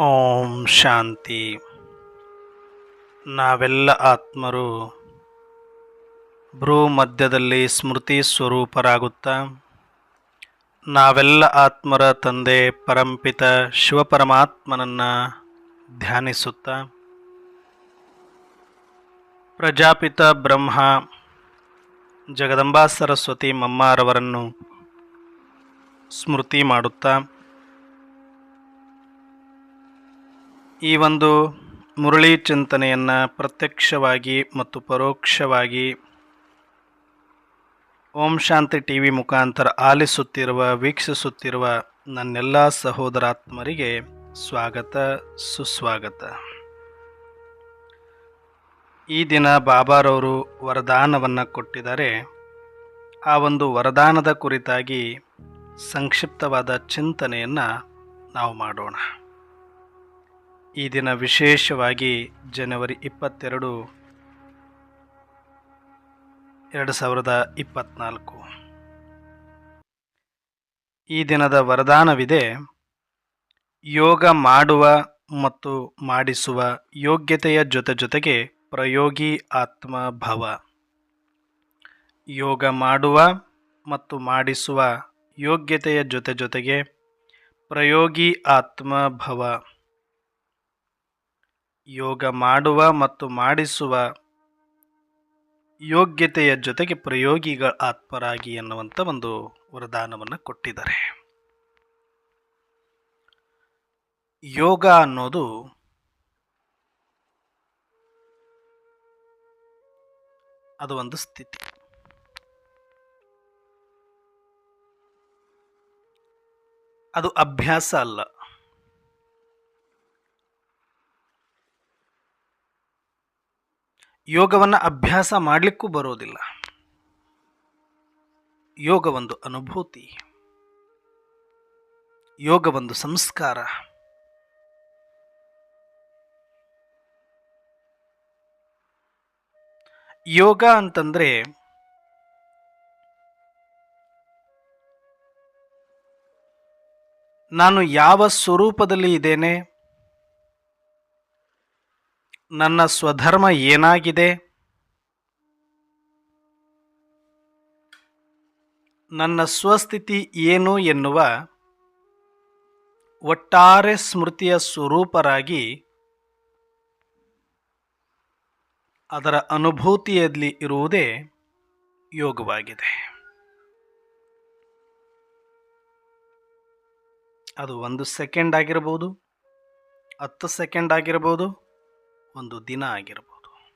ಓಂ ಶಾಂತಿ. ನಾವೆಲ್ಲ ಆತ್ಮರು ಭ್ರೂ ಮಧ್ಯದಲ್ಲಿ ಸ್ಮೃತಿ ಸ್ವರೂಪರಾಗುತ್ತಾ, ನಾವೆಲ್ಲ ಆತ್ಮರ ತಂದೆ ಪರಂಪಿತ ಶಿವಪರಮಾತ್ಮನನ್ನು ಧ್ಯಾನಿಸುತ್ತಾ. ಪ್ರಜಾಪಿತ ಬ್ರಹ್ಮ ಜಗದಂಬಾ ಸರಸ್ವತಿ ಮಮ್ಮಾರವರನ್ನು ಸ್ಮೃತಿ ಮಾಡುತ್ತಾ. ಈ ಒಂದು ಮುರಳಿ ಚಿಂತನೆಯನ್ನು ಪ್ರತ್ಯಕ್ಷವಾಗಿ ಮತ್ತು ಪರೋಕ್ಷವಾಗಿ ಓಂ ಶಾಂತಿ ಟಿ ವಿ ಮುಖಾಂತರ ಆಲಿಸುತ್ತಿರುವ, ವೀಕ್ಷಿಸುತ್ತಿರುವ ನನ್ನೆಲ್ಲ ಸಹೋದರಾತ್ಮರಿಗೆ ಸ್ವಾಗತ, ಸುಸ್ವಾಗತ. ಈ ದಿನ ಬಾಬಾರವರು ವರದಾನವನ್ನು ಕೊಟ್ಟಿದ್ದಾರೆ. ಆ ಒಂದು ವರದಾನದ ಕುರಿತಾಗಿ ಸಂಕ್ಷಿಪ್ತವಾದ ಚಿಂತನೆಯನ್ನು ನಾವು ಮಾಡೋಣ. ಈ ದಿನ ವಿಶೇಷವಾಗಿ ಜನವರಿ ಇಪ್ಪತ್ತೆರಡು, ಎರಡು ಸಾವಿರದ ಇಪ್ಪತ್ನಾಲ್ಕು. ಈ ದಿನದ ವರದಾನವಿದೆ, ಯೋಗ ಮಾಡುವ ಮತ್ತು ಮಾಡಿಸುವ ಯೋಗ್ಯತೆಯ ಜೊತೆ ಜೊತೆಗೆ ಪ್ರಯೋಗಿ ಆತ್ಮ ಭವ ಯೋಗ ಮಾಡುವ ಮತ್ತು ಮಾಡಿಸುವ ಯೋಗ್ಯತೆಯ ಜೊತೆ ಜೊತೆಗೆ ಪ್ರಯೋಗಿ ಆತ್ಮ ಭವ ಯೋಗ ಮಾಡುವ ಮತ್ತು ಮಾಡಿಸುವ ಯೋಗ್ಯತೆಯ ಜೊತೆಗೆ ಪ್ರಯೋಗಿಗಳ ಆತ್ಮರಾಗಿ ಎನ್ನುವಂಥ ಒಂದು ವರದಾನವನ್ನು ಕೊಟ್ಟಿದ್ದಾರೆ. ಯೋಗ ಅನ್ನೋದು ಅದು ಒಂದು ಸ್ಥಿತಿ. ಅದು ಅಭ್ಯಾಸ ಅಲ್ಲ. ಯೋಗವನ್ನು ಅಭ್ಯಾಸ ಮಾಡಲಿಕ್ಕೂ ಬರೋದಿಲ್ಲ. ಯೋಗ ಒಂದು ಅನುಭೂತಿ. ಯೋಗ ಒಂದು ಸಂಸ್ಕಾರ. ಯೋಗ ಅಂತಂದರೆ ನಾನು ಯಾವ ಸ್ವರೂಪದಲ್ಲಿ ಇದ್ದೇನೆ? ನನ್ನ ಸ್ವಧರ್ಮ ಏನಾಗಿದೆ? ನನ್ನ ಸ್ವಸ್ಥಿತಿ ಏನು ಎನ್ನುವ ಒಟ್ಟಾರೆ ಸ್ಮೃತಿಯ ಸ್ವರೂಪರಾಗಿ ಅದರ ಅನುಭೂತಿಯಲ್ಲಿ ಇರುವುದೇ ಯೋಗವಾಗಿದೆ. ಅದು ಒಂದು ಸೆಕೆಂಡ್ ಆಗಿರಬಹುದು ಹತ್ತು ಸೆಕೆಂಡ್ ಆಗಿರಬಹುದು ಒಂದು ದಿನ ಆಗಿರ್ಬೋದು.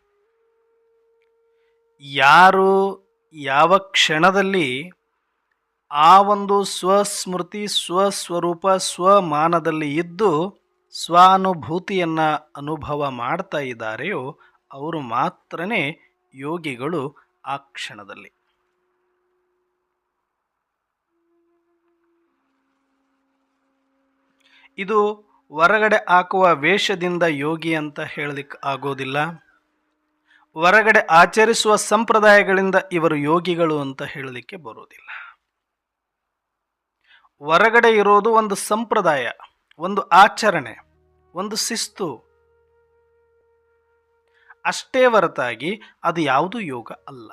ಯಾರು ಯಾವ ಕ್ಷಣದಲ್ಲಿ ಆ ಒಂದು ಸ್ವಸ್ಮೃತಿ, ಸ್ವಸ್ವರೂಪ, ಸ್ವಮಾನದಲ್ಲಿ ಇದ್ದು ಸ್ವಾನುಭೂತಿಯನ್ನು ಅನುಭವ ಮಾಡ್ತಾ ಇದ್ದಾರೆಯೋ, ಅವರು ಮಾತ್ರನೇ ಯೋಗಿಗಳು ಆ ಕ್ಷಣದಲ್ಲಿ. ಇದು ಹೊರಗಡೆ ಹಾಕುವ ವೇಷದಿಂದ ಯೋಗಿ ಅಂತ ಹೇಳಲಿಕ್ಕೆ ಆಗೋದಿಲ್ಲ. ಹೊರಗಡೆ ಆಚರಿಸುವ ಸಂಪ್ರದಾಯಗಳಿಂದ ಇವರು ಯೋಗಿಗಳು ಅಂತ ಹೇಳಲಿಕ್ಕೆ ಬರೋದಿಲ್ಲ. ಹೊರಗಡೆ ಇರೋದು ಒಂದು ಸಂಪ್ರದಾಯ, ಒಂದು ಆಚರಣೆ, ಒಂದು ಶಿಸ್ತು. ಅಷ್ಟೇ ಹೊರತಾಗಿ ಅದು ಯಾವುದು ಯೋಗ ಅಲ್ಲ.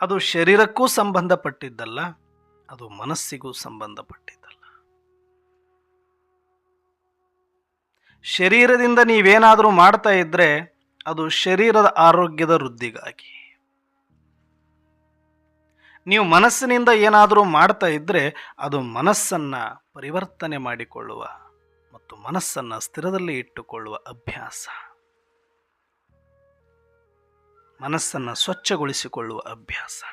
ಅದು ಶರೀರಕ್ಕೂ ಸಂಬಂಧಪಟ್ಟಿದ್ದಲ್ಲ, ಅದು ಮನಸ್ಸಿಗೂ ಸಂಬಂಧಪಟ್ಟಿದ್ದಲ್ಲ. ಶರೀರದಿಂದ ನೀವೇನಾದರೂ ಮಾಡ್ತಾ ಇದ್ದರೆ ಅದು ಶರೀರದ ಆರೋಗ್ಯದ ವೃದ್ಧಿಗಾಗಿ. ನೀವು ಮನಸ್ಸಿನಿಂದ ಏನಾದರೂ ಮಾಡ್ತಾ ಇದ್ದರೆ ಅದು ಮನಸ್ಸನ್ನು ಪರಿವರ್ತನೆ ಮಾಡಿಕೊಳ್ಳುವ ಮತ್ತು ಮನಸ್ಸನ್ನು ಸ್ಥಿರದಲ್ಲಿ ಇಟ್ಟುಕೊಳ್ಳುವ ಅಭ್ಯಾಸ. ಮನಸ್ಸನ್ನು ಸ್ವಚ್ಛಗೊಳಿಸಿಕೊಳ್ಳುವ ಅಭ್ಯಾಸ.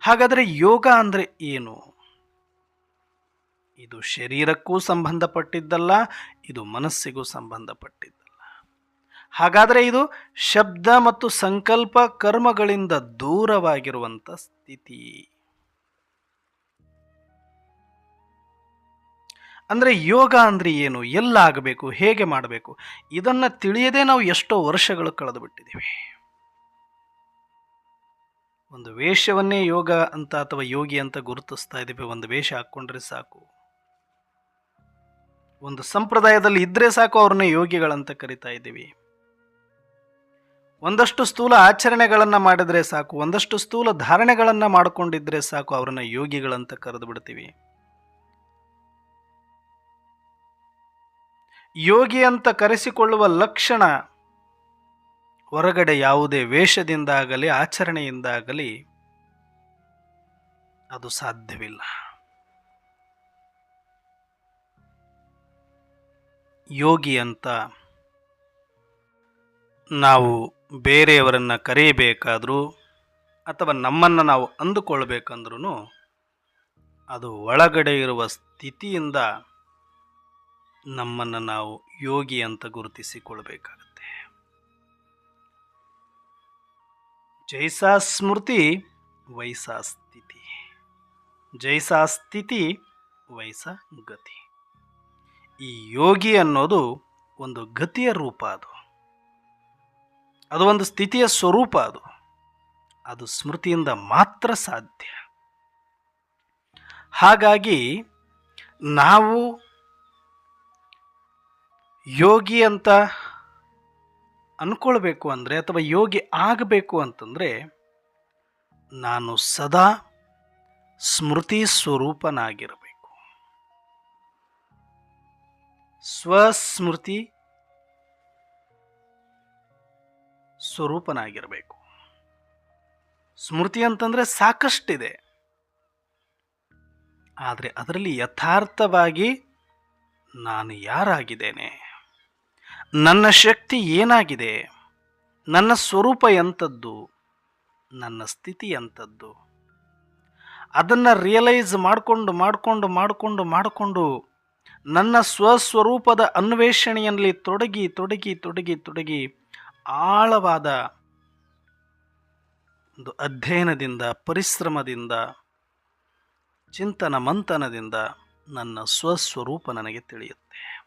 ಹಾಗಾದರೆ ಯೋಗ ಅಂದರೆ ಏನು? ಇದು ಶರೀರಕ್ಕೂ ಸಂಬಂಧಪಟ್ಟಿದ್ದಲ್ಲ, ಇದು ಮನಸ್ಸಿಗೂ ಸಂಬಂಧಪಟ್ಟಿದ್ದಲ್ಲ. ಹಾಗಾದರೆ ಇದು ಶಬ್ದ ಮತ್ತು ಸಂಕಲ್ಪ ಕರ್ಮಗಳಿಂದ ದೂರವಾಗಿರುವಂಥ ಸ್ಥಿತಿ. ಅಂದರೆ ಯೋಗ ಅಂದರೆ ಏನು? ಎಲ್ಲ ಆಗಬೇಕು ಹೇಗೆ ಮಾಡಬೇಕು? ಇದನ್ನು ತಿಳಿಯದೆ ನಾವು ಎಷ್ಟೋ ವರ್ಷಗಳು ಕಳೆದು ಬಿಟ್ಟಿದ್ದೀವಿ ಒಂದು ವೇಷವನ್ನೇ ಯೋಗ ಅಂತ ಅಥವಾ ಯೋಗಿ ಅಂತ ಗುರುತಿಸ್ತಾ ಇದ್ದೀವಿ, ಒಂದು ವೇಷ ಹಾಕ್ಕೊಂಡ್ರೆ ಸಾಕು. ಒಂದು ಸಂಪ್ರದಾಯದಲ್ಲಿ ಇದ್ರೆ ಸಾಕು ಅವ್ರನ್ನ ಯೋಗಿಗಳಂತ ಕರಿತಾ ಇದ್ದೀವಿ. ಒಂದಷ್ಟು ಸ್ಥೂಲ ಆಚರಣೆಗಳನ್ನು ಮಾಡಿದ್ರೆ ಸಾಕು, ಒಂದಷ್ಟು ಸ್ಥೂಲ ಧಾರಣೆಗಳನ್ನು ಮಾಡಿಕೊಂಡಿದ್ರೆ ಸಾಕು ಅವ್ರನ್ನ ಯೋಗಿಗಳಂತ ಕರೆದು ಬಿಡ್ತೀವಿ. ಯೋಗಿ ಅಂತ ಕರೆಸಿಕೊಳ್ಳುವ ಲಕ್ಷಣ ಹೊರಗಡೆ ಯಾವುದೇ ವೇಷದಿಂದಾಗಲಿ, ಆಚರಣೆಯಿಂದಾಗಲಿ ಅದು ಸಾಧ್ಯವಿಲ್ಲ. ಯೋಗಿ ಅಂತ ನಾವು ಬೇರೆಯವರನ್ನು ಕರೆಯಬೇಕಾದರೂ ಅಥವಾ ನಮ್ಮನ್ನು ನಾವು ಅಂದುಕೊಳ್ಬೇಕಂದ್ರೂ ಅದು ಒಳಗಡೆ ಇರುವ ಸ್ಥಿತಿಯಿಂದ ನಮ್ಮನ್ನು ನಾವು ಯೋಗಿ ಅಂತ ಗುರುತಿಸಿಕೊಳ್ಬೇಕಾಗುತ್ತೆ. ಜೈಸಾ ಸ್ಮೃತಿ, ವೈಸಾ ಸ್ಥಿತಿ. ಜೈಸಾ ಸ್ಥಿತಿ, ವೈಸಾ ಗತಿ. ಈ ಯೋಗಿ ಅನ್ನೋದು ಒಂದು ಗತಿಯ ರೂಪ ಅದು. ಅದು ಒಂದು ಸ್ಥಿತಿಯ ಸ್ವರೂಪ ಅದು. ಅದು ಸ್ಮೃತಿಯಿಂದ ಮಾತ್ರ ಸಾಧ್ಯ. ಹಾಗಾಗಿ ನಾವು ಯೋಗಿ ಅಂತ ಅಂದ್ಕೊಳ್ಬೇಕು ಅಂದರೆ ಅಥವಾ ಯೋಗಿ ಆಗಬೇಕು ಅಂತಂದರೆ ನಾನು ಸದಾ ಸ್ಮೃತಿ ಸ್ವರೂಪನಾಗಿರಬೇಕು. ಸ್ವಸ್ಮೃತಿ ಸ್ವರೂಪನಾಗಿರಬೇಕು. ಸ್ಮೃತಿ ಅಂತಂದರೆ ಸಾಕಷ್ಟಿದೆ. ಆದರೆ ಅದರಲ್ಲಿ ಯಥಾರ್ಥವಾಗಿ ನಾನು ಯಾರಾಗಿದ್ದೇನೆ? ನನ್ನ ಶಕ್ತಿ ಏನಾಗಿದೆ? ನನ್ನ ಸ್ವರೂಪ ಎಂಥದ್ದು ನನ್ನ ಸ್ಥಿತಿ ಎಂಥದ್ದು ಅದನ್ನು ರಿಯಲೈಸ್ ಮಾಡಿಕೊಂಡು ಮಾಡಿಕೊಂಡು ಮಾಡಿಕೊಂಡು ಮಾಡಿಕೊಂಡು ನನ್ನ ಸ್ವಸ್ವರೂಪದ ಅನ್ವೇಷಣೆಯಲ್ಲಿ ತೊಡಗಿ ತೊಡಗಿ ತೊಡಗಿ ತೊಡಗಿ ಆಳವಾದ ಒಂದು ಅಧ್ಯಯನದಿಂದ, ಪರಿಶ್ರಮದಿಂದ ಚಿಂತನ ಮಂಥನದಿಂದ ನನ್ನ ಸ್ವಸ್ವರೂಪ ನನಗೆ ತಿಳಿಯುತ್ತೆ.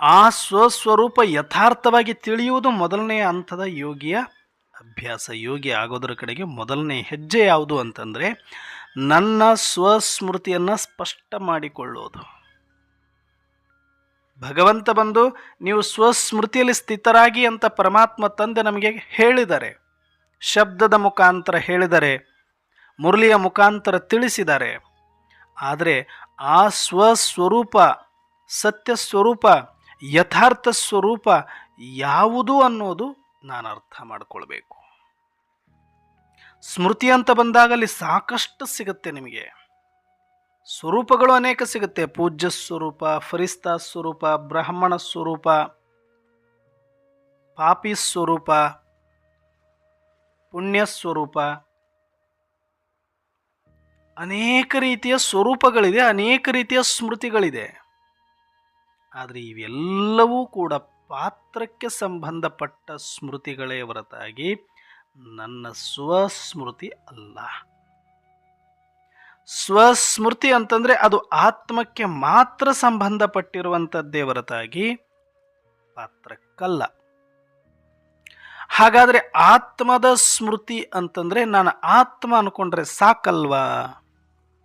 ಆ ಸ್ವಸ್ವರೂಪ ಯಥಾರ್ಥವಾಗಿ ತಿಳಿಯುವುದು ಮೊದಲನೇ ಹಂತದ ಯೋಗಿಯ ಅಭ್ಯಾಸ. ಯೋಗಿ ಆಗೋದರ ಕಡೆಗೆ ಮೊದಲನೇ ಹೆಜ್ಜೆ ಯಾವುದು ಅಂತಂದರೆ ನನ್ನ ಸ್ವಸ್ಮೃತಿಯನ್ನು ಸ್ಪಷ್ಟ ಮಾಡಿಕೊಳ್ಳೋದು. ಭಗವಂತ ಬಂದು, ನೀವು ಸ್ವಸ್ಮೃತಿಯಲ್ಲಿ ಸ್ಥಿತರಾಗಿ ಅಂತ ಪರಮಾತ್ಮ ತಂದೆ ನಮಗೆ ಹೇಳಿದರೆ, ಶಬ್ದದ ಮುಖಾಂತರ ಹೇಳಿದರೆ, ಮುರಳಿಯ ಮುಖಾಂತರ ತಿಳಿಸಿದ್ದಾರೆ ಆದರೆ ಆ ಸ್ವಸ್ವರೂಪ ಸತ್ಯ ಸ್ವರೂಪ ಯಥಾರ್ಥ ಸ್ವರೂಪ ಯಾವುದು ಅನ್ನೋದು ನಾನು ಅರ್ಥ ಮಾಡಿಕೊಳ್ಬೇಕು. ಸ್ಮೃತಿ ಅಂತ ಬಂದಾಗ ಸಾಕಷ್ಟು ಸಿಗುತ್ತೆ ನಿಮಗೆ. ಸ್ವರೂಪಗಳು ಅನೇಕ ಸಿಗುತ್ತೆ. ಪೂಜ್ಯ ಸ್ವರೂಪ, ಫರಿಸ್ತ ಸ್ವರೂಪ, ಬ್ರಾಹ್ಮಣ ಸ್ವರೂಪ, ಪಾಪಿ ಸ್ವರೂಪ, ಪುಣ್ಯ ಸ್ವರೂಪ. ಅನೇಕ ರೀತಿಯ ಸ್ವರೂಪಗಳಿದೆ, ಅನೇಕ ರೀತಿಯ ಸ್ಮೃತಿಗಳಿದೆ. ಆದರೆ ಇವೆಲ್ಲವೂ ಕೂಡ ಪಾತ್ರಕ್ಕೆ ಸಂಬಂಧಪಟ್ಟ ಸ್ಮೃತಿಗಳೇ ಹೊರತಾಗಿ ನನ್ನ ಸ್ವಸ್ಮೃತಿ ಅಲ್ಲ. ಸ್ವಸ್ಮೃತಿ ಅಂತಂದರೆ ಅದು ಆತ್ಮಕ್ಕೆ ಮಾತ್ರ ಸಂಬಂಧಪಟ್ಟಿರುವಂಥದ್ದೇ ಹೊರತಾಗಿ ಪಾತ್ರಕ್ಕಲ್ಲ. ಹಾಗಾದರೆ ಆತ್ಮದ ಸ್ಮೃತಿ ಅಂತಂದರೆ ನಾನು ಆತ್ಮ ಅನ್ಕೊಂಡ್ರೆ ಸಾಕಲ್ವಾ?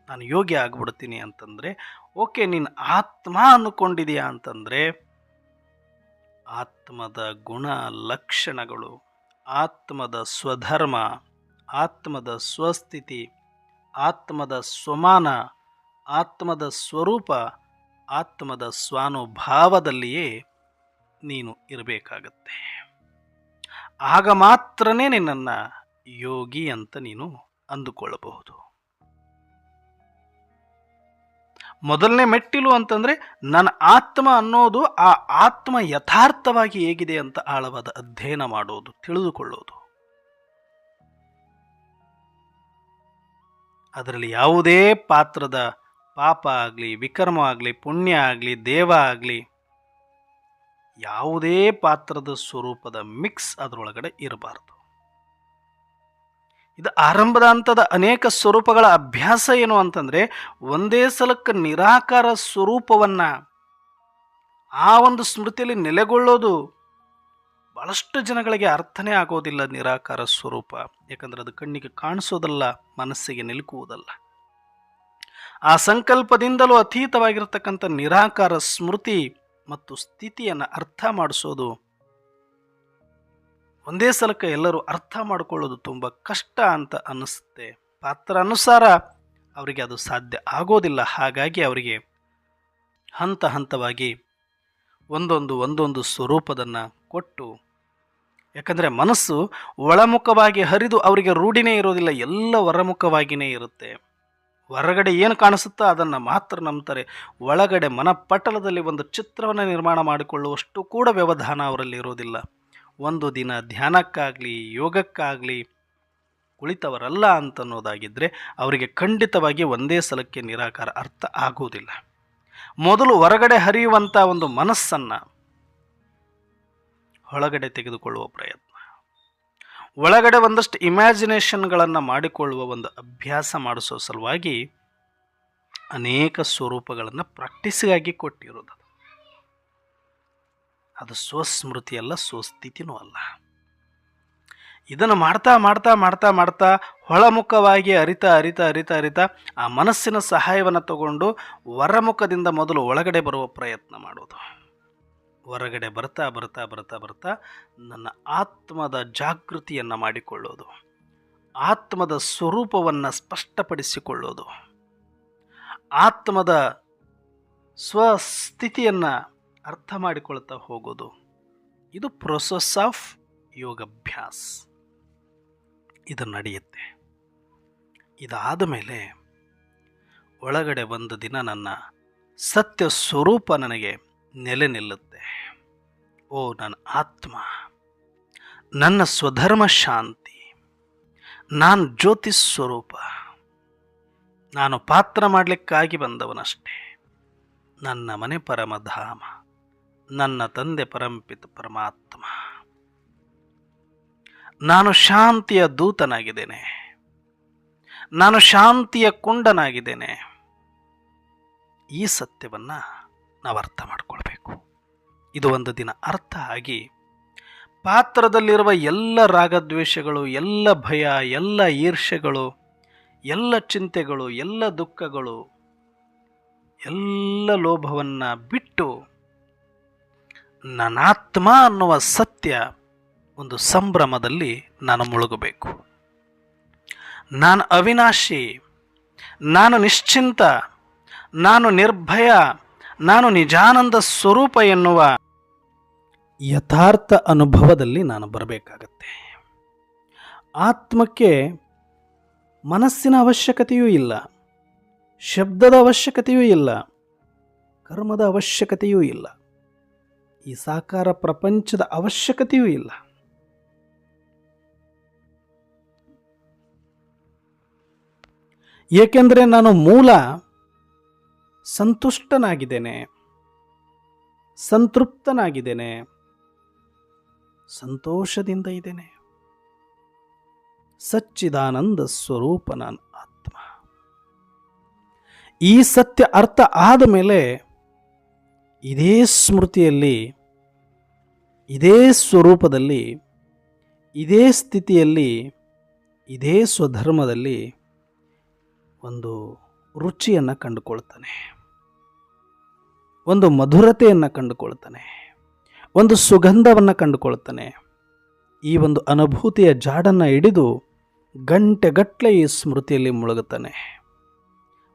ನಾನು ಯೋಗಿ ಆಗ್ಬಿಡ್ತೀನಿ ಅಂತಂದರೆ, ಓಕೆ, ನೀನು ಆತ್ಮ ಅಂದ್ಕೊಂಡಿದೀಯ ಅಂತಂದರೆ, ಆತ್ಮದ ಗುಣ ಲಕ್ಷಣಗಳು ಆತ್ಮದ ಸ್ವಧರ್ಮ, ಆತ್ಮದ ಸ್ವಸ್ಥಿತಿ, ಆತ್ಮದ ಸ್ವಮಾನ, ಆತ್ಮದ ಸ್ವರೂಪ, ಆತ್ಮದ ಸ್ವಾನುಭಾವದಲ್ಲಿಯೇ ನೀನು ಇರಬೇಕಾಗತ್ತೆ. ಆಗ ಮಾತ್ರನೇ ನಿನ್ನನ್ನು ಯೋಗಿ ಅಂತ ನೀನು ಅಂದುಕೊಳ್ಳಬಹುದು. ಮೊದಲನೇ ಮೆಟ್ಟಿಲು ಅಂತಂದರೆ ನನ್ನ ಆತ್ಮ ಅನ್ನೋದು ಆ ಆತ್ಮ ಯಥಾರ್ಥವಾಗಿ ಹೇಗಿದೆ ಅಂತ ಆಳವಾದ ಅಧ್ಯಯನ ಮಾಡೋದು, ತಿಳಿದುಕೊಳ್ಳೋದು. ಅದರಲ್ಲಿ ಯಾವುದೇ ಪಾತ್ರದ ಪಾಪ ಆಗಲಿ, ವಿಕರ್ಮ ಆಗಲಿ, ಪುಣ್ಯ ಆಗಲಿ, ದೇವ ಆಗಲಿ, ಯಾವುದೇ ಪಾತ್ರದ ಸ್ವರೂಪದ ಮಿಕ್ಸ್ ಅದರೊಳಗಡೆ ಇರಬಾರ್ದು. ಇದು ಆರಂಭದ ಹಂತದ ಅನೇಕ ಸ್ವರೂಪಗಳ ಅಭ್ಯಾಸ ಏನು ಅಂತಂದರೆ ಒಂದೇ ಸಲಕ್ಕೆ ನಿರಾಕಾರ ಸ್ವರೂಪವನ್ನು ಆ ಒಂದು ಸ್ಮೃತಿಯಲ್ಲಿ ನೆಲೆಗೊಳ್ಳೋದು ಬಹಳಷ್ಟು ಜನಗಳಿಗೆ ಅರ್ಥನೇ ಆಗೋದಿಲ್ಲ ನಿರಾಕಾರ ಸ್ವರೂಪ. ಯಾಕಂದ್ರೆ ಅದು ಕಣ್ಣಿಗೆ ಕಾಣಿಸೋದಲ್ಲ, ಮನಸ್ಸಿಗೆ ನಿಲುಕುವುದಲ್ಲ. ಆ ಸಂಕಲ್ಪದಿಂದಲೂ ಅತೀತವಾಗಿರತಕ್ಕಂಥ ನಿರಾಕಾರ ಸ್ಮೃತಿ ಮತ್ತು ಸ್ಥಿತಿಯನ್ನು ಅರ್ಥ ಮಾಡಿಸೋದು ಒಂದೇ ಸಲಕ್ಕೆ ಎಲ್ಲರೂ ಅರ್ಥ ಮಾಡಿಕೊಳ್ಳೋದು ತುಂಬ ಕಷ್ಟ ಅಂತ ಅನ್ನಿಸುತ್ತೆ. ಪಾತ್ರ ಅನುಸಾರ ಅವರಿಗೆ ಅದು ಸಾಧ್ಯ ಆಗೋದಿಲ್ಲ. ಹಾಗಾಗಿ ಅವರಿಗೆ ಹಂತ ಹಂತವಾಗಿ ಒಂದೊಂದು ಒಂದೊಂದು ಸ್ವರೂಪದನ್ನು ಕೊಟ್ಟು, ಯಾಕಂದರೆ ಮನಸ್ಸು ಒಳಮುಖವಾಗಿ ಹರಿದು ಅವರಿಗೆ ರೂಢಿನೇ ಇರೋದಿಲ್ಲ, ಎಲ್ಲ ಹೊರಮುಖವಾಗಿಯೇ ಇರುತ್ತೆ. ಹೊರಗಡೆ ಏನು ಕಾಣಿಸುತ್ತೋ ಅದನ್ನು ಮಾತ್ರ ನಂಬ್ತಾರೆ. ಒಳಗಡೆ ಮನಪಟಲದಲ್ಲಿ ಒಂದು ಚಿತ್ರವನ್ನು ನಿರ್ಮಾಣ ಮಾಡಿಕೊಳ್ಳುವಷ್ಟು ಕೂಡ ವ್ಯವಧಾನ ಅವರಲ್ಲಿ ಇರೋದಿಲ್ಲ. ಒಂದು ದಿನ ಧ್ಯಾನಕ್ಕಾಗಲಿ, ಯೋಗಕ್ಕಾಗಲಿ ಕುಳಿತವರಲ್ಲ ಅಂತನ್ನೋದಾಗಿದ್ದರೆ ಅವರಿಗೆ ಖಂಡಿತವಾಗಿ ಒಂದೇ ಸಲಕ್ಕೆ ನಿರಾಕಾರ ಅರ್ಥ ಆಗುವುದಿಲ್ಲ. ಮೊದಲು ಹೊರಗಡೆ ಹರಿಯುವಂಥ ಒಂದು ಮನಸ್ಸನ್ನು ಒಳಗಡೆ ತೆಗೆದುಕೊಳ್ಳುವ ಪ್ರಯತ್ನ. ಒಳಗಡೆ ಒಂದಷ್ಟು ಇಮ್ಯಾಜಿನೇಷನ್ಗಳನ್ನು ಮಾಡಿಕೊಳ್ಳುವ ಒಂದು ಅಭ್ಯಾಸ ಮಾಡಿಸೋ ಸಲುವಾಗಿ ಅನೇಕ ಸ್ವರೂಪಗಳನ್ನು ಪ್ರಾಕ್ಟೀಸ್ಗಾಗಿ ಕೊಟ್ಟಿರೋದು ಅದು ಸ್ವಸ್ಮೃತಿ ಅಲ್ಲ ಸ್ವಸ್ಥಿತಿನೂ ಅಲ್ಲ. ಇದನ್ನು ಮಾಡ್ತಾ ಮಾಡ್ತಾ ಮಾಡ್ತಾ ಮಾಡ್ತಾ ಹೊಳಮುಖವಾಗಿ ಅರಿತ ಅರಿತ ಅರಿತ ಅರಿತ ಆ ಮನಸ್ಸಿನ ಸಹಾಯವನ್ನು ತಗೊಂಡು ವರಮುಖದಿಂದ ಮೊದಲು ಒಳಗಡೆ ಬರುವ ಪ್ರಯತ್ನ ಮಾಡೋದು. ಹೊರಗಡೆ ಬರ್ತಾ ಬರ್ತಾ ಬರ್ತಾ ಬರ್ತಾ ನನ್ನ ಆತ್ಮದ ಜಾಗೃತಿಯನ್ನು ಮಾಡಿಕೊಳ್ಳೋದು. ಆತ್ಮದ ಸ್ವರೂಪವನ್ನು ಸ್ಪಷ್ಟಪಡಿಸಿಕೊಳ್ಳೋದು. ಆತ್ಮದ ಸ್ವಸ್ಥಿತಿಯನ್ನು ಅರ್ಥ ಮಾಡಿಕೊಳ್ತಾ ಹೋಗೋದು. ಇದು ಪ್ರೊಸೆಸ್ ಆಫ್ ಯೋಗಾಭ್ಯಾಸ. ಇದು ನಡೆಯುತ್ತೆ. ಇದಾದ ಮೇಲೆ ಒಳಗಡೆ ಒಂದು ದಿನ ನನ್ನ ಸತ್ಯ ಸ್ವರೂಪ ನನಗೆ ನೆಲೆ ನಿಲ್ಲುತ್ತೆ. ಓ, ನನ್ನ ಆತ್ಮ, ನನ್ನ ಸ್ವಧರ್ಮ ಶಾಂತಿ, ನಾನು ಜ್ಯೋತಿ ಸ್ವರೂಪ, ನಾನು ಪಾತ್ರ ಮಾಡಲಿಕ್ಕಾಗಿ ಬಂದವನಷ್ಟೇ. ನನ್ನ ಮನೆ ಪರಮಧಾಮ. ನನ್ನ ತಂದೆ ಪರಂಪಿತ ಪರಮಾತ್ಮ. ನಾನು ಶಾಂತಿಯ ದೂತನಾಗಿದ್ದೇನೆ. ನಾನು ಶಾಂತಿಯ ಕುಂಡನಾಗಿದ್ದೇನೆ. ಈ ಸತ್ಯವನ್ನು ನಾವು ಅರ್ಥ ಮಾಡಿಕೊಳ್ಬೇಕು. ಇದು ಒಂದು ದಿನ ಅರ್ಥ ಆಗಿ ಪಾತ್ರದಲ್ಲಿರುವ ಎಲ್ಲ ರಾಗದ್ವೇಷಗಳು, ಎಲ್ಲ ಭಯ, ಎಲ್ಲ ಈರ್ಷೆಗಳು ಎಲ್ಲ ಚಿಂತೆಗಳು, ಎಲ್ಲ ದುಃಖಗಳು, ಎಲ್ಲ ಲೋಭವನ್ನು ಬಿಟ್ಟು ನನಾತ್ಮ ಅನ್ನುವ ಸತ್ಯ ಒಂದು ಸಂಭ್ರಮದಲ್ಲಿ ನಾನು ಮುಳುಗಬೇಕು. ನಾನು ಅವಿನಾಶಿ, ನಾನು ನಿಶ್ಚಿಂತ, ನಾನು ನಿರ್ಭಯ, ನಾನು ನಿಜಾನಂದ ಸ್ವರೂಪ ಎನ್ನುವ ಯಥಾರ್ಥ ಅನುಭವದಲ್ಲಿ ನಾನು ಬರಬೇಕಾಗತ್ತೆ. ಆತ್ಮಕ್ಕೆ ಮನಸ್ಸಿನ ಅವಶ್ಯಕತೆಯೂ ಇಲ್ಲ, ಶಬ್ದದ ಅವಶ್ಯಕತೆಯೂ ಇಲ್ಲ, ಕರ್ಮದ ಅವಶ್ಯಕತೆಯೂ ಇಲ್ಲ. ಈ ಸಾಕಾರ ಪ್ರಪಂಚದ ಅವಶ್ಯಕತೆಯೂ ಇಲ್ಲ. ಏಕೆಂದರೆ ನಾನು ಮೂಲ ಸಂತುಷ್ಟನಾಗಿದ್ದೇನೆ, ಸಂತೃಪ್ತನಾಗಿದ್ದೇನೆ, ಸಂತೋಷದಿಂದ ಇದ್ದೇನೆ. ಸಚ್ಚಿದಾನಂದ ಸ್ವರೂಪ ನಾನು ಆತ್ಮ. ಈ ಸತ್ಯ ಅರ್ಥ ಆದ ಮೇಲೆ ಇದೇ ಸ್ಮೃತಿಯಲ್ಲಿ, ಇದೇ ಸ್ವರೂಪದಲ್ಲಿ, ಇದೇ ಸ್ಥಿತಿಯಲ್ಲಿ, ಇದೇ ಸ್ವಧರ್ಮದಲ್ಲಿ ಒಂದು ರುಚಿಯನ್ನು ಕಂಡುಕೊಳ್ತಾನೆ. ಒಂದು ಮಧುರತೆಯನ್ನು ಕಂಡುಕೊಳ್ತಾನೆ. ಒಂದು ಸುಗಂಧವನ್ನು ಕಂಡುಕೊಳ್ತಾನೆ. ಈ ಒಂದು ಅನುಭೂತಿಯ ಜಾಡನ್ನು ಹಿಡಿದು ಗಂಟೆಗಟ್ಟಲೆ ಈ ಸ್ಮೃತಿಯಲ್ಲಿ ಮುಳುಗುತ್ತಾನೆ.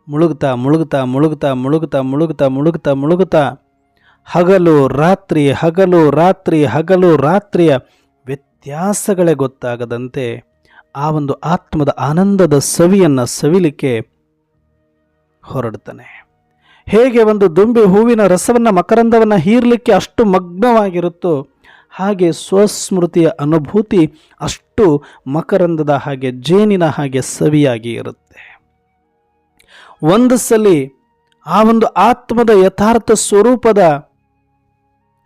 ಮುಳುಗುತ್ತಾ ಮುಳುಗುತ್ತಾ ಮುಳುಗುತ್ತಾ ಮುಳುಗುತ್ತಾ ಮುಳುಗುತ್ತಾ ಮುಳುಗುತ್ತಾ ಮುಳುಗುತ್ತಾ ಹಗಲು ರಾತ್ರಿ ಹಗಲು ರಾತ್ರಿ, ಹಗಲು ರಾತ್ರಿಯ ವ್ಯತ್ಯಾಸಗಳೇ ಗೊತ್ತಾಗದಂತೆ ಆ ಒಂದು ಆತ್ಮದ ಆನಂದದ ಸವಿಯನ್ನು ಸವಿಲಿಕ್ಕೆ ಹೊರಡ್ತಾನೆ ಹೇಗೆ ಒಂದು ದುಂಬಿ ಹೂವಿನ ರಸವನ್ನು ಮಕರಂದವನ್ನು ಹೀರಲಿಕ್ಕೆ ಅಷ್ಟು ಮಗ್ನವಾಗಿರುತ್ತೋ ಹಾಗೆ ಸ್ವಸ್ಮೃತಿಯ ಅನುಭೂತಿ ಅಷ್ಟು ಮಕರಂದದ ಹಾಗೆ, ಜೇನಿನ ಹಾಗೆ ಸವಿಯಾಗಿ ಇರುತ್ತೆ. ಒಂದು ಸಲಿ ಆ ಒಂದು ಆತ್ಮದ ಯಥಾರ್ಥ ಸ್ವರೂಪದ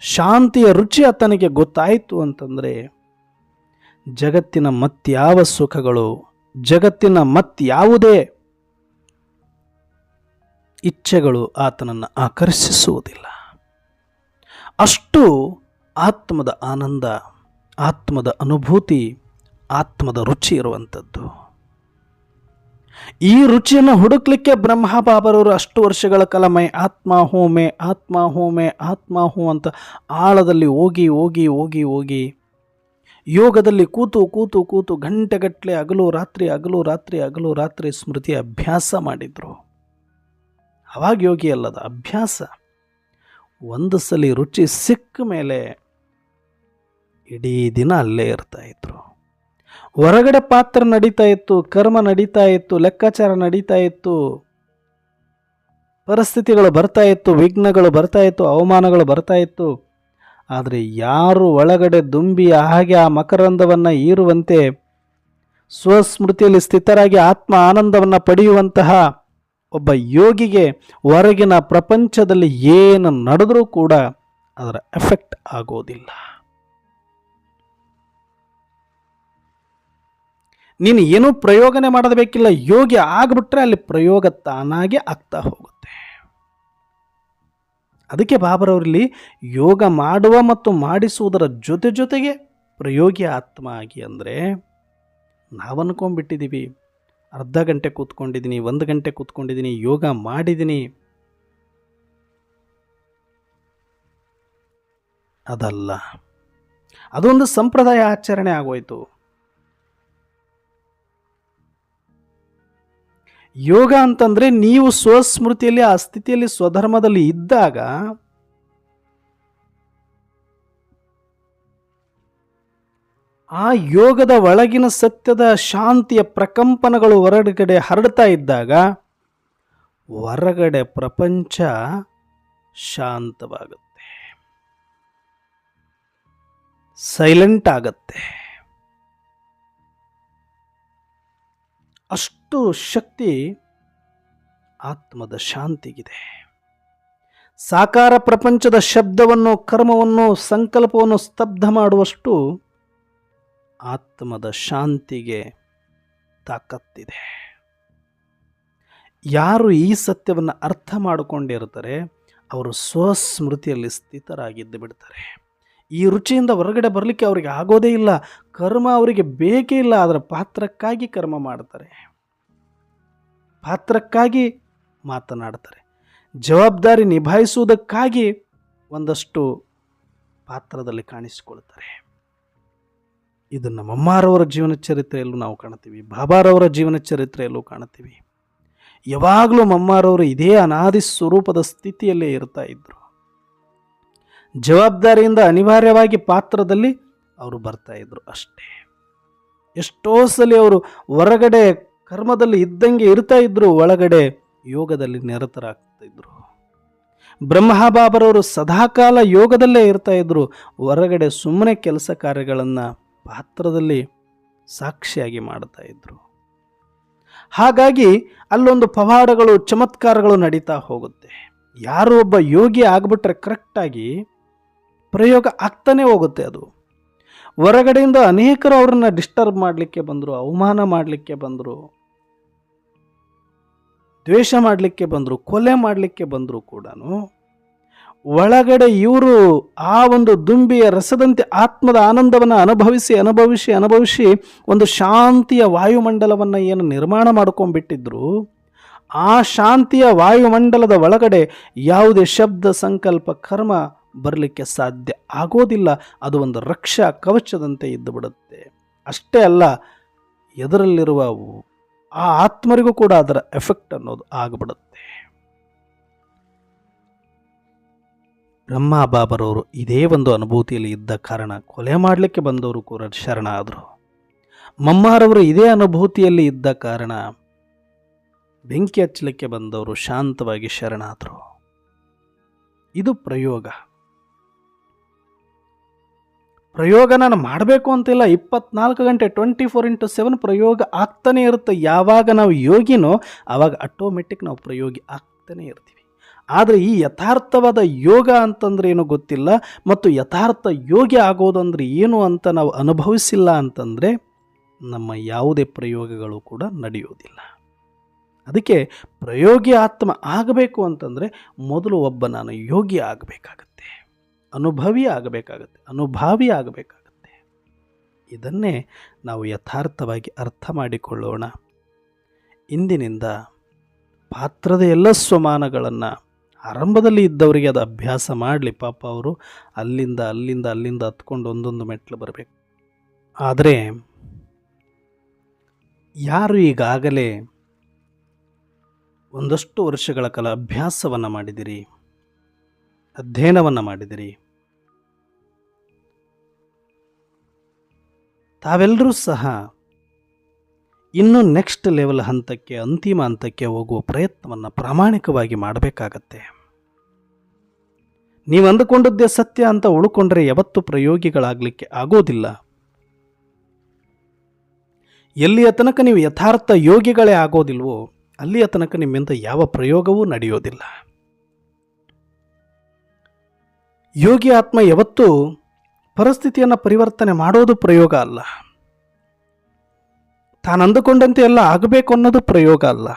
ಶಾಂತಿಯ ರುಚಿ ಆತನಿಗೆ ಗೊತ್ತಾಯಿತು ಅಂತಂದರೆ, ಜಗತ್ತಿನ ಮತ್ಯಾವ ಸುಖಗಳು, ಜಗತ್ತಿನ ಮತ್ಯಾವುದೇ ಇಚ್ಛೆಗಳು ಆತನನ್ನು ಆಕರ್ಷಿಸುವುದಿಲ್ಲ. ಅಷ್ಟು ಆತ್ಮದ ಆನಂದ, ಆತ್ಮದ ಅನುಭೂತಿ, ಆತ್ಮದ ರುಚಿ ಇರುವಂಥದ್ದು ಈ ರುಚಿಯನ್ನು ಹುಡುಕ್ಲಿಕ್ಕೆ ಬ್ರಹ್ಮ ಬಾಬರವರು ಅಷ್ಟು ವರ್ಷಗಳ ಕಾಲ ಮೈ ಆತ್ಮ ಹೋಮೆ ಆತ್ಮ ಹೋಮೆ ಆತ್ಮ ಹೋ ಅಂತ ಆಳದಲ್ಲಿ ಹೋಗಿ ಹೋಗಿ ಹೋಗಿ ಹೋಗಿ ಯೋಗದಲ್ಲಿ ಕೂತು ಕೂತು ಕೂತು ಗಂಟೆಗಟ್ಟಲೆ ಹಗಲು ರಾತ್ರಿ ಹಗಲು ರಾತ್ರಿ ಹಗಲು ರಾತ್ರಿ ಸ್ಮೃತಿ ಅಭ್ಯಾಸ ಮಾಡಿದರು. ಅವಾಗ ಯೋಗಿ ಅಲ್ಲದ ಅಭ್ಯಾಸ. ಒಂದು ಸಲ ರುಚಿ ಸಿಕ್ಕ ಮೇಲೆ ಇಡೀ ದಿನ ಅಲ್ಲೇ ಇರ್ತಾ ಇದ್ರು. ಹೊರಗಡೆ ಪಾತ್ರ ನಡೀತಾ ಇತ್ತು, ಕರ್ಮ ನಡೀತಾ ಇತ್ತು, ಲೆಕ್ಕಾಚಾರ ನಡೀತಾ ಇತ್ತು, ಪರಿಸ್ಥಿತಿಗಳು ಬರ್ತಾ ಇತ್ತು, ವಿಘ್ನಗಳು ಬರ್ತಾ ಇತ್ತು, ಅವಮಾನಗಳು ಬರ್ತಾ ಇತ್ತು. ಆದರೆ ಯಾರು ಒಳಗಡೆ ದುಂಬಿ ಹಾಗೆ ಆ ಮಕರಂದವನ್ನು ಹೀರುವಂತೆ ಸ್ವಸ್ಮೃತಿಯಲ್ಲಿ ಸ್ಥಿತರಾಗಿ ಆತ್ಮ ಆನಂದವನ್ನು ಪಡೆಯುವಂತಹ ಒಬ್ಬ ಯೋಗಿಗೆ ಹೊರಗಿನ ಪ್ರಪಂಚದಲ್ಲಿ ಏನು ನಡೆದರೂ ಕೂಡ ಅದರ ಎಫೆಕ್ಟ್ ಆಗೋದಿಲ್ಲ. ನೀನು ಏನೂ ಪ್ರಯೋಗನೆ ಮಾಡಬೇಕಿಲ್ಲ ಯೋಗ್ಯ ಆಗಿಬಿಟ್ರೆ ಅಲ್ಲಿ ಪ್ರಯೋಗ ತಾನಾಗೆ ಆಗ್ತಾ ಹೋಗುತ್ತೆ. ಅದಕ್ಕೆ ಬಾಬರವರಲ್ಲಿ ಯೋಗ ಮಾಡುವ ಮತ್ತು ಮಾಡಿಸುವುದರ ಜೊತೆ ಜೊತೆಗೆ ಪ್ರಯೋಗಿ ಆತ್ಮ ಆಗಿ ಅಂದರೆ ನಾವು ಅರ್ಧ ಗಂಟೆ ಕೂತ್ಕೊಂಡಿದ್ದೀನಿ ಒಂದು ಗಂಟೆ ಕೂತ್ಕೊಂಡಿದ್ದೀನಿ ಯೋಗ ಮಾಡಿದ್ದೀನಿ ಅದಲ್ಲ. ಅದೊಂದು ಸಂಪ್ರದಾಯ ಆಚರಣೆ ಆಗೋಯ್ತು. ಯೋಗ ಅಂತಂದರೆ ನೀವು ಸ್ವಸ್ಮೃತಿಯಲ್ಲಿ, ಆ ಸ್ಥಿತಿಯಲ್ಲಿ, ಸ್ವಧರ್ಮದಲ್ಲಿ ಇದ್ದಾಗ ಆ ಯೋಗದ ಒಳಗಿನ ಸತ್ಯದ ಶಾಂತಿಯ ಪ್ರಕಂಪನಗಳು ಹೊರಗಡೆ ಹರಡ್ತಾ ಇದ್ದಾಗ ಹೊರಗಡೆ ಪ್ರಪಂಚ ಶಾಂತವಾಗುತ್ತೆ. ಸೈಲೆಂಟ್ ಆಗತ್ತೆ. ಅಷ್ಟು ಶಕ್ತಿ ಆತ್ಮದ ಶಾಂತಿಗಿದೆ. ಸಾಕಾರ ಪ್ರಪಂಚದ ಶಬ್ದವನ್ನು, ಕರ್ಮವನ್ನು, ಸಂಕಲ್ಪವನ್ನು ಸ್ತಬ್ಧ ಮಾಡುವಷ್ಟು ಆತ್ಮದ ಶಾಂತಿಗೆ ತಾಕತ್ತಿದೆ. ಯಾರು ಈ ಸತ್ಯವನ್ನು ಅರ್ಥ ಮಾಡಿಕೊಂಡಿರ್ತಾರೆ, ಅವರು ಸ್ವಸ್ಮೃತಿಯಲ್ಲಿ ಸ್ಥಿತರಾಗಿದ್ದು ಬಿಡ್ತಾರೆ. ಈ ರುಚಿಯಿಂದ ಹೊರಗಡೆ ಬರಲಿಕ್ಕೆ ಅವರಿಗೆ ಆಗೋದೇ ಇಲ್ಲ, ಕರ್ಮ ಅವರಿಗೆ ಬೇಕೇ ಇಲ್ಲ ಅದರ ಪಾತ್ರಕ್ಕಾಗಿ ಕರ್ಮ ಮಾಡ್ತಾರೆ. ಪಾತ್ರಕ್ಕಾಗಿ ಮಾತನಾಡ್ತಾರೆ. ಜವಾಬ್ದಾರಿ ನಿಭಾಯಿಸುವುದಕ್ಕಾಗಿ ಒಂದಷ್ಟು ಪಾತ್ರದಲ್ಲಿ ಕಾಣಿಸಿಕೊಳ್ತಾರೆ. ಇದನ್ನು ಮಮ್ಮಾರವರ ಜೀವನ ಚರಿತ್ರೆಯಲ್ಲೂ ನಾವು ಕಾಣ್ತೀವಿ ಬಾಬಾರವರ ಜೀವನ ಚರಿತ್ರೆಯಲ್ಲೂ ಕಾಣ್ತೀವಿ ಯಾವಾಗಲೂ ಮಮ್ಮಾರವರು ಇದೇ ಅನಾದಿ ಸ್ವರೂಪದ ಸ್ಥಿತಿಯಲ್ಲೇ ಇರ್ತಾ ಇದ್ದರು ಜವಾಬ್ದಾರಿಯಿಂದ ಅನಿವಾರ್ಯವಾಗಿ ಪಾತ್ರದಲ್ಲಿ ಅವರು ಬರ್ತಾ ಇದ್ರು ಅಷ್ಟೇ. ಎಷ್ಟೋ ಸಲ ಅವರು ಹೊರಗಡೆ ಕರ್ಮದಲ್ಲಿ ಇದ್ದಂಗೆ ಇರ್ತಾ ಇದ್ರು, ಒಳಗಡೆ ಯೋಗದಲ್ಲಿ ನಿರತರಾಗ್ತಾ ಇದ್ರು. ಬ್ರಹ್ಮಬಾಬರವರು ಸದಾಕಾಲ ಯೋಗದಲ್ಲೇ ಇರ್ತಾ ಇದ್ರು, ಹೊರಗಡೆ ಸುಮ್ಮನೆ ಕೆಲಸ ಕಾರ್ಯಗಳನ್ನು ಪಾತ್ರದಲ್ಲಿ ಸಾಕ್ಷಿಯಾಗಿ ಮಾಡ್ತಾ ಇದ್ರು. ಹಾಗಾಗಿ ಅಲ್ಲೊಂದು ಪವಾಡಗಳು, ಚಮತ್ಕಾರಗಳು ನಡೀತಾ ಹೋಗುತ್ತೆ. ಯಾರು ಒಬ್ಬ ಯೋಗಿ ಆಗಿಬಿಟ್ರೆ ಕರೆಕ್ಟಾಗಿ ಪ್ರಯೋಗ ಆಗ್ತಾನೆ ಹೋಗುತ್ತೆ ಅದು. ಹೊರಗಡೆಯಿಂದ ಅನೇಕರು ಅವರನ್ನು ಡಿಸ್ಟರ್ಬ್ ಮಾಡಲಿಕ್ಕೆ ಬಂದರು, ಅವಮಾನ ಮಾಡಲಿಕ್ಕೆ ಬಂದರು, ದ್ವೇಷ ಮಾಡಲಿಕ್ಕೆ ಬಂದರು, ಕೊಲೆ ಮಾಡಲಿಕ್ಕೆ ಬಂದರು ಕೂಡ ಒಳಗಡೆ ಇವರು ಆ ಒಂದು ದುಂಬಿಯ ರಸದಂತೆ ಆತ್ಮದ ಆನಂದವನ್ನು ಅನುಭವಿಸಿ ಅನುಭವಿಸಿ ಅನುಭವಿಸಿ ಒಂದು ಶಾಂತಿಯ ವಾಯುಮಂಡಲವನ್ನು ಏನು ನಿರ್ಮಾಣ ಮಾಡ್ಕೊಂಡ್ಬಿಟ್ಟಿದ್ರು, ಆ ಶಾಂತಿಯ ವಾಯುಮಂಡಲದ ಒಳಗಡೆ ಯಾವುದೇ ಶಬ್ದ ಸಂಕಲ್ಪ, ಕರ್ಮ ಬರಲಿಕ್ಕೆ ಸಾಧ್ಯ ಆಗೋದಿಲ್ಲ. ಅದು ಒಂದು ರಕ್ಷಾ ಕವಚದಂತೆ ಇದ್ದು ಬಿಡುತ್ತೆ ಅಷ್ಟೇ ಅಲ್ಲ, ಎದರಲ್ಲಿರುವ ಆ ಆತ್ಮರಿಗೂ ಕೂಡ ಅದರ ಎಫೆಕ್ಟ್ ಅನ್ನೋದು ಆಗಿಬಿಡುತ್ತೆ. ಬ್ರಹ್ಮ ಬಾಬರವರು ಇದೇ ಒಂದು ಅನುಭೂತಿಯಲ್ಲಿ ಇದ್ದ ಕಾರಣ ಕೊಲೆ ಮಾಡಲಿಕ್ಕೆ ಬಂದವರು ಕೂಡ ಶರಣ ಆದರು ಮಮ್ಮಾರವರು ಇದೇ ಅನುಭೂತಿಯಲ್ಲಿ ಇದ್ದ ಕಾರಣ ಬೆಂಕಿ ಹಚ್ಚಲಿಕ್ಕೆ ಬಂದವರು ಶಾಂತವಾಗಿ ಶರಣಾದರು. ಇದು ಪ್ರಯೋಗ. ಪ್ರಯೋಗ ನಾನು ಮಾಡಬೇಕು ಅಂತಿಲ್ಲ. ಇಪ್ಪತ್ನಾಲ್ಕು ಗಂಟೆ ಟ್ವೆಂಟಿ ಫೋರ್ ಇಂಟು ಸೆವೆನ್ ಪ್ರಯೋಗ ಆಗ್ತಾನೇ ಇರುತ್ತೆ. ಯಾವಾಗ ನಾವು ಯೋಗಿನೋ ಆವಾಗ ಆಟೋಮೆಟಿಕ್ ನಾವು ಪ್ರಯೋಗಿ ಆಗ್ತಾನೇ ಇರ್ತೀವಿ. ಆದರೆ ಈ ಯಥಾರ್ಥವಾದ ಯೋಗ ಅಂತಂದ್ರೆ ಏನು ಗೊತ್ತಿಲ್ಲ. ಮತ್ತು ಯಥಾರ್ಥ ಯೋಗಿ ಆಗೋದಂದ್ರೆ ಏನು ಅಂತ ನಾವು ಅನುಭವಿಸಿಲ್ಲ ಅಂತಂದರೆ ನಮ್ಮ ಯಾವುದೇ ಪ್ರಯೋಗಗಳು ಕೂಡ ನಡೆಯೋದಿಲ್ಲ. ಅದಕ್ಕೆ ಪ್ರಯೋಗಿ ಆತ್ಮ ಆಗಬೇಕು ಅಂತಂದರೆ ಮೊದಲು ಒಬ್ಬ ನಾನು ಯೋಗಿ ಆಗಬೇಕಾಗತ್ತೆ. ಅನುಭವಿ ಆಗಬೇಕಾಗತ್ತೆ, ಅನುಭಾವಿ ಆಗಬೇಕಾಗತ್ತೆ. ಇದನ್ನೇ ನಾವು ಯಥಾರ್ಥವಾಗಿ ಅರ್ಥ ಮಾಡಿಕೊಳ್ಳೋಣ. ಇಂದಿನಿಂದ ಪಾತ್ರದ ಎಲ್ಲ ಸ್ವಮಾನಗಳನ್ನು ಆರಂಭದಲ್ಲಿ ಇದ್ದವರಿಗೆ ಅದು ಅಭ್ಯಾಸ ಮಾಡಲಿ, ಪಾಪ ಅವರು ಅಲ್ಲಿಂದ ಅಲ್ಲಿಂದ ಅಲ್ಲಿಂದ ಹತ್ಕೊಂಡು ಒಂದೊಂದು ಮೆಟ್ಲು ಬರಬೇಕು. ಆದರೆ ಯಾರು ಈಗಾಗಲೇ ಒಂದಷ್ಟು ವರ್ಷಗಳ ಕಾಲ ಅಭ್ಯಾಸವನ್ನು ಮಾಡಿದಿರಿ? ಅಧ್ಯಯನವನ್ನು ಮಾಡಿದಿರಿ. ತಾವೆಲ್ಲರೂ ಸಹ ಇನ್ನು ನೆಕ್ಸ್ಟ್ ಲೆವೆಲ್ ಹಂತಕ್ಕೆ, ಅಂತಿಮ ಹಂತಕ್ಕೆ ಹೋಗುವ ಪ್ರಯತ್ನವನ್ನು ಪ್ರಾಮಾಣಿಕವಾಗಿ ಮಾಡಬೇಕಾಗತ್ತೆ. ನೀವು ಅಂದುಕೊಂಡದ್ದೇ ಸತ್ಯ ಅಂತ ಉಳ್ಕೊಂಡ್ರೆ ಯಾವತ್ತು ಪ್ರಯೋಗಿಗಳಾಗಲಿಕ್ಕೆ ಆಗೋದಿಲ್ಲ. ಎಲ್ಲಿಯ ತನಕ ನೀವು ಯಥಾರ್ಥ ಯೋಗಿಗಳೇ ಆಗೋದಿಲ್ವೋ, ಅಲ್ಲಿಯ ತನಕ ನಿಮ್ಮಿಂದ ಯಾವ ಪ್ರಯೋಗವೂ ನಡೆಯೋದಿಲ್ಲ. ಯೋಗಿ ಆತ್ಮ ಯಾವತ್ತೂ ಪರಿಸ್ಥಿತಿಯನ್ನು ಪರಿವರ್ತನೆ ಮಾಡೋದು ಪ್ರಯೋಗ ಅಲ್ಲ. ತಾನು ಅಂದುಕೊಂಡಂತೆ ಎಲ್ಲ ಆಗಬೇಕು ಅನ್ನೋದು ಪ್ರಯೋಗ ಅಲ್ಲ.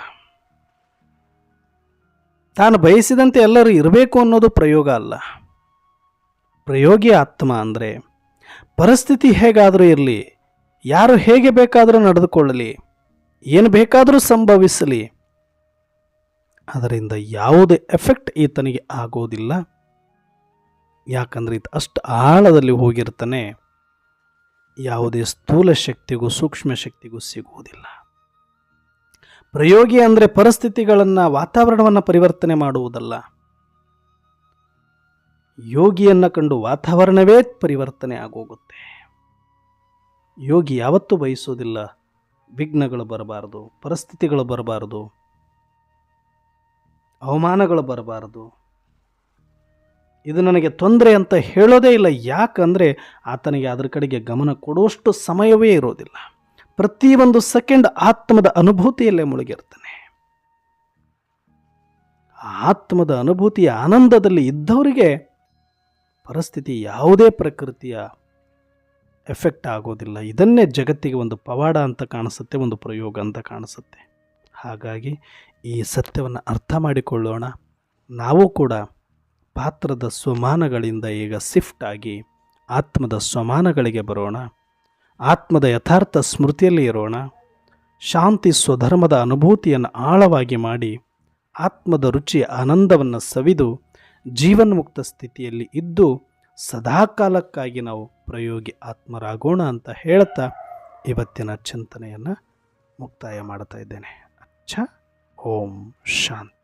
ತಾನು ಬಯಸಿದಂತೆ ಎಲ್ಲರೂ ಇರಬೇಕು ಅನ್ನೋದು ಪ್ರಯೋಗ ಅಲ್ಲ. ಪ್ರಯೋಗಿ ಆತ್ಮ ಅಂದರೆ ಪರಿಸ್ಥಿತಿ ಹೇಗಾದರೂ ಇರಲಿ, ಯಾರು ಹೇಗೆ ಬೇಕಾದರೂ ನಡೆದುಕೊಳ್ಳಲಿ, ಏನು ಬೇಕಾದರೂ ಸಂಭವಿಸಲಿ, ಅದರಿಂದ ಯಾವುದೇ ಎಫೆಕ್ಟ್ ಈತನಿಗೆ ಆಗೋದಿಲ್ಲ. ಯಾಕಂದರೆ ಇದು ಅಷ್ಟು ಆಳದಲ್ಲಿ ಹೋಗಿರ್ತಾನೆ, ಯಾವುದೇ ಸ್ಥೂಲ ಶಕ್ತಿಗೂ ಸೂಕ್ಷ್ಮ ಶಕ್ತಿಗೂ ಸಿಗುವುದಿಲ್ಲ. ಪ್ರಯೋಗಿ ಅಂದರೆ ಪರಿಸ್ಥಿತಿಗಳನ್ನು, ವಾತಾವರಣವನ್ನು ಪರಿವರ್ತನೆ ಮಾಡುವುದಲ್ಲ. ಯೋಗಿಯನ್ನು ಕಂಡು ವಾತಾವರಣವೇ ಪರಿವರ್ತನೆ ಆಗೋಗುತ್ತೆ. ಯೋಗಿ ಯಾವತ್ತೂ ಬಯಸೋದಿಲ್ಲ ವಿಘ್ನಗಳು ಬರಬಾರದು, ಪರಿಸ್ಥಿತಿಗಳು ಬರಬಾರದು, ಅವಮಾನಗಳು ಬರಬಾರದು. ಇದು ನನಗೆ ತೊಂದರೆ ಅಂತ ಹೇಳೋದೇ ಇಲ್ಲ. ಯಾಕಂದರೆ ಆತನಿಗೆ ಅದರ ಕಡೆಗೆ ಗಮನ ಕೊಡುವಷ್ಟು ಸಮಯವೇ ಇರೋದಿಲ್ಲ. ಪ್ರತಿಯೊಂದು ಸೆಕೆಂಡ್ ಆತ್ಮದ ಅನುಭೂತಿಯಲ್ಲೇ ಮುಳುಗಿರ್ತಾನೆ. ಆತ್ಮದ ಅನುಭೂತಿಯ ಆನಂದದಲ್ಲಿ ಇದ್ದವರಿಗೆ ಪರಿಸ್ಥಿತಿ ಯಾವುದೇ ಪ್ರಕೃತಿಯ ಎಫೆಕ್ಟ್ ಆಗೋದಿಲ್ಲ. ಇದನ್ನೇ ಜಗತ್ತಿಗೆ ಒಂದು ಪವಾಡ ಅಂತ ಕಾಣಿಸುತ್ತೆ, ಒಂದು ಪ್ರಯೋಗ ಅಂತ ಕಾಣಿಸುತ್ತೆ. ಹಾಗಾಗಿ ಈ ಸತ್ಯವನ್ನು ಅರ್ಥ ಮಾಡಿಕೊಳ್ಳೋಣ. ನಾವು ಕೂಡ ಪಾತ್ರದ ಸ್ವಮಾನಗಳಿಂದ ಈಗ ಸಿಫ್ಟ್ ಆಗಿ ಆತ್ಮದ ಸ್ವಮಾನಗಳಿಗೆ ಬರೋಣ. ಆತ್ಮದ ಯಥಾರ್ಥ ಸ್ಮೃತಿಯಲ್ಲಿ ಇರೋಣ. ಶಾಂತಿ ಸ್ವಧರ್ಮದ ಅನುಭೂತಿಯನ್ನು ಆಳವಾಗಿ ಮಾಡಿ ಆತ್ಮದ ರುಚಿಯ ಆನಂದವನ್ನು ಸವಿದು ಜೀವನ್ಮುಕ್ತ ಸ್ಥಿತಿಯಲ್ಲಿ ಇದ್ದು ಸದಾಕಾಲಕ್ಕಾಗಿ ನಾವು ಪ್ರಯೋಗಿ ಆತ್ಮರಾಗೋಣ ಅಂತ ಹೇಳ್ತಾ ಇವತ್ತಿನ ಚಿಂತನೆಯನ್ನು ಮುಕ್ತಾಯ ಮಾಡ್ತಾ ಇದ್ದೇನೆ. ಅಚ್ಚ. ಓಂ ಶಾಂತಿ.